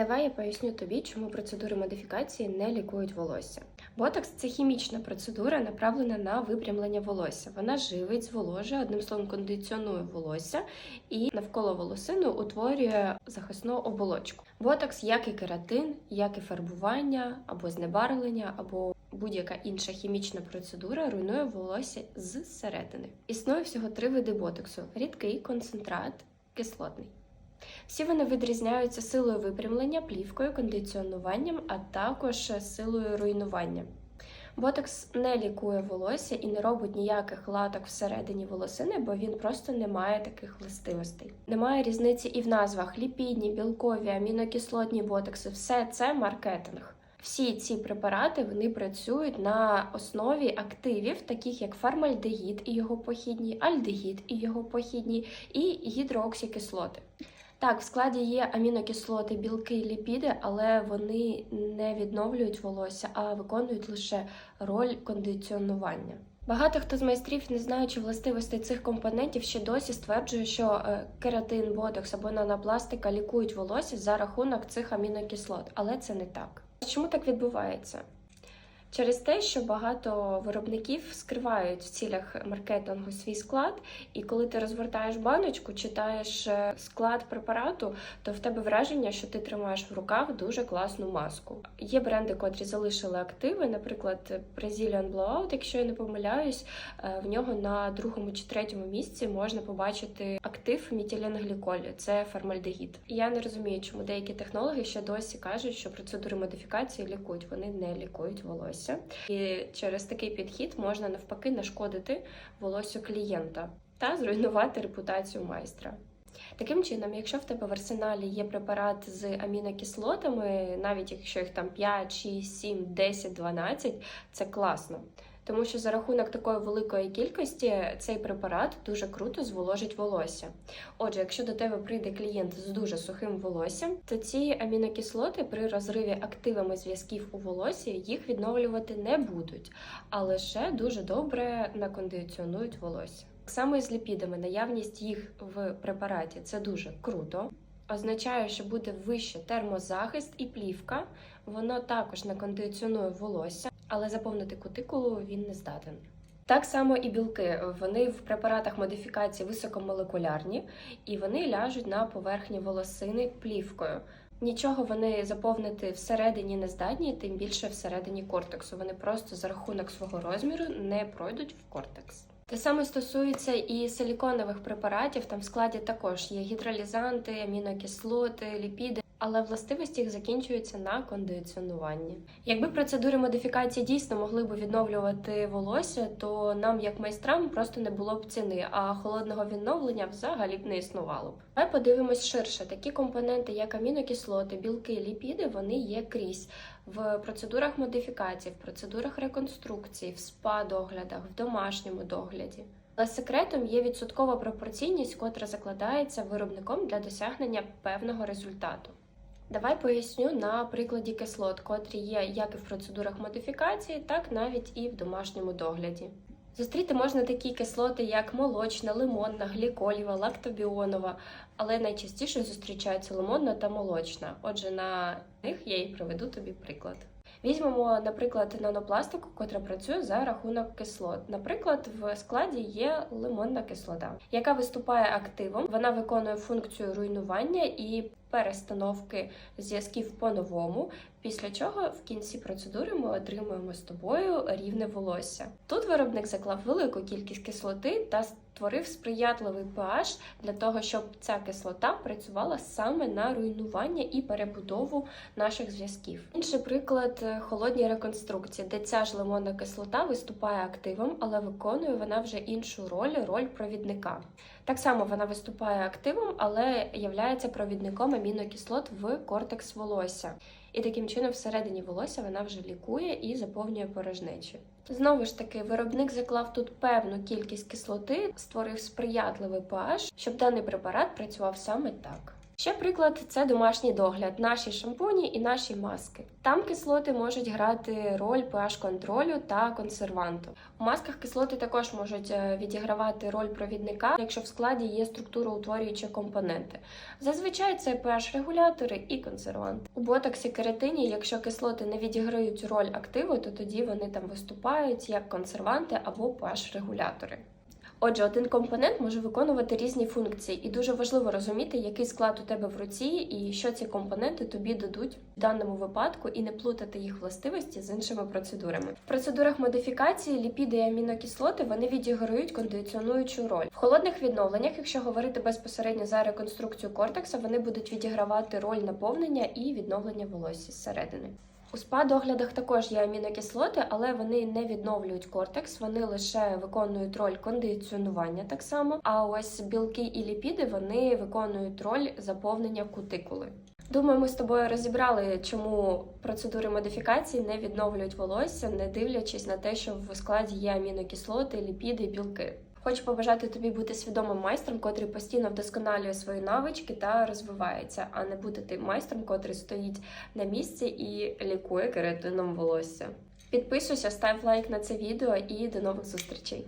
Давай я поясню тобі, чому процедури модифікації не лікують волосся. Ботокс це хімічна процедура, направлена на випрямлення волосся. Вона живить, зволожує, одним словом, кондиціонує волосся і навколо волосину утворює захисну оболочку. Ботокс, як і кератин, як і фарбування або знебарвлення, або будь-яка інша хімічна процедура руйнує волосся зсередини. Існує всього три види ботоксу: рідкий, концентрат, кислотний. Всі вони відрізняються силою випрямлення, плівкою, кондиціонуванням, а також силою руйнування. Ботокс не лікує волосся і не робить ніяких латок всередині волосини, бо він просто не має таких властивостей. Немає різниці і в назвах ліпідні, білкові, амінокислотні ботокси все це маркетинг. Всі ці препарати вони працюють на основі активів, таких як формальдегід і його похідні, альдегід і його похідні, і гідрооксікислоти. Так, в складі є амінокислоти, білки, ліпіди, але вони не відновлюють волосся, а виконують лише роль кондиціонування. Багато хто з майстрів, не знаючи властивостей цих компонентів, ще досі стверджує, що е, кератин, ботокс або нанопластика лікують волосся за рахунок цих амінокислот, але це не так. Чому так відбувається? Через те, що багато виробників скривають в цілях маркетингу свій склад, і коли ти розвертаєш баночку, читаєш е, склад препарату, то в тебе враження, що ти тримаєш в руках дуже класну маску. Є бренди, котрі залишили активи, наприклад, Brazilian Blowout, якщо я не помиляюсь, е, в нього на другому чи третьому місці можна побачити актив мітіленгліколь, це формальдегід. Я не розумію, чому деякі технологи ще досі кажуть, що процедури модифікації лікують. Вони не лікують волосся. І через такий підхід можна навпаки нашкодити волосю клієнта та зруйнувати репутацію майстра. Таким чином, якщо в тебе в арсеналі є препарат з амінокислотами, навіть якщо їх там 5, 6, 7, 10, 12, це класно. Тому що за рахунок такої великої кількості цей препарат дуже круто зволожить волосся. Отже, якщо до тебе прийде клієнт з дуже сухим волоссям, то ці амінокислоти при розриві активами зв'язків у волосі їх відновлювати не будуть, а лише дуже добре накондиціонують волосся. Так само і з ліпідами, наявність їх в препараті це дуже круто. Означає, що буде вище термозахист і плівка, воно також накондиціонує волосся, але заповнити кутикулу він не здатен. Так само і білки. Вони в препаратах модифікації високомолекулярні і вони ляжуть на поверхні волосини плівкою. Нічого вони заповнити всередині не здатні, тим більше всередині кортексу. Вони просто за рахунок свого розміру не пройдуть в кортекс. Те саме стосується і силіконових препаратів. Там в складі також є гідролізанти, амінокислоти, ліпіди, але властивості їх закінчуються на кондиціонуванні. Якби процедури модифікації дійсно могли б відновлювати волосся, то нам, як майстрам, просто не було б ціни, а холодного відновлення взагалі б не існувало. б. Давай подивимось ширше. Такі компоненти, як амінокислоти, білки, ліпіди, вони є крізь в процедурах модифікації, в процедурах реконструкції, в спа-доглядах, в домашньому догляді. Але секретом є відсоткова пропорційність, котра закладається виробником для досягнення певного результату. Давай поясню на прикладі кислот, котрі є як і в процедурах модифікації, так навіть і в домашньому догляді. Зустріти можна такі кислоти, як молочна, лимонна, гліколєва, лактобіонова, але найчастіше зустрічаються лимонна та молочна. Отже, на них я і приведу тобі приклад. Візьмемо, наприклад, нанопластику, котра працює за рахунок кислот. Наприклад, в складі є лимонна кислота, яка виступає активом. Вона виконує функцію руйнування і перестановки зв'язків по-новому. Після чого в кінці процедури ми отримуємо з тобою рівне волосся. Тут виробник заклав велику кількість кислоти та створив сприятливий pH для того, щоб ця кислота працювала саме на руйнування і перебудову наших зв'язків. Інший приклад холодні реконструкції, де ця ж лимонна кислота виступає активом, але виконує вона вже іншу роль роль провідника. Так само вона виступає активом, але являється провідником амінокислот в кортекс волосся. І таким чином всередині волосся вона вже лікує і заповнює порожнечі. Знову ж таки, виробник заклав тут певну кількість кислоти, створив сприятливий pH, щоб даний препарат працював саме так. Ще приклад це домашній догляд, наші шампуні і наші маски. Там кислоти можуть грати роль pH контролю та консерванту. У масках кислоти також можуть е, відігравати роль провідника, якщо в складі є структуроутворюючі компоненти. Зазвичай це pH регулятори і консерванти. У ботоксі кератині, якщо кислоти не відіграють роль активу, то тоді вони там виступають як консерванти або pH регулятори. Отже, один компонент може виконувати різні функції, і дуже важливо розуміти, який склад у тебе в руці і що ці компоненти тобі дадуть в даному випадку, і не плутати їх властивості з іншими процедурами. В процедурах модифікації ліпіди і амінокислоти вони відіграють кондиціонуючу роль. В холодних відновленнях, якщо говорити безпосередньо за реконструкцію кортекса, вони будуть відігравати роль наповнення і відновлення волосся зсередини. У спа-доглядах також є амінокислоти, але вони не відновлюють кортекс, вони лише виконують роль кондиціонування так само. А ось білки і ліпіди вони виконують роль заповнення кутикули. Думаю, ми з тобою розібрали, чому процедури модифікації не відновлюють волосся, не дивлячись на те, що в складі є амінокислоти, ліпіди, білки. Хочу побажати тобі бути свідомим майстром, котрий постійно вдосконалює свої навички та розвивається, а не бути тим майстром, котрий стоїть на місці і лікує кератином волосся. Підписуйся, став лайк на це відео і до нових зустрічей.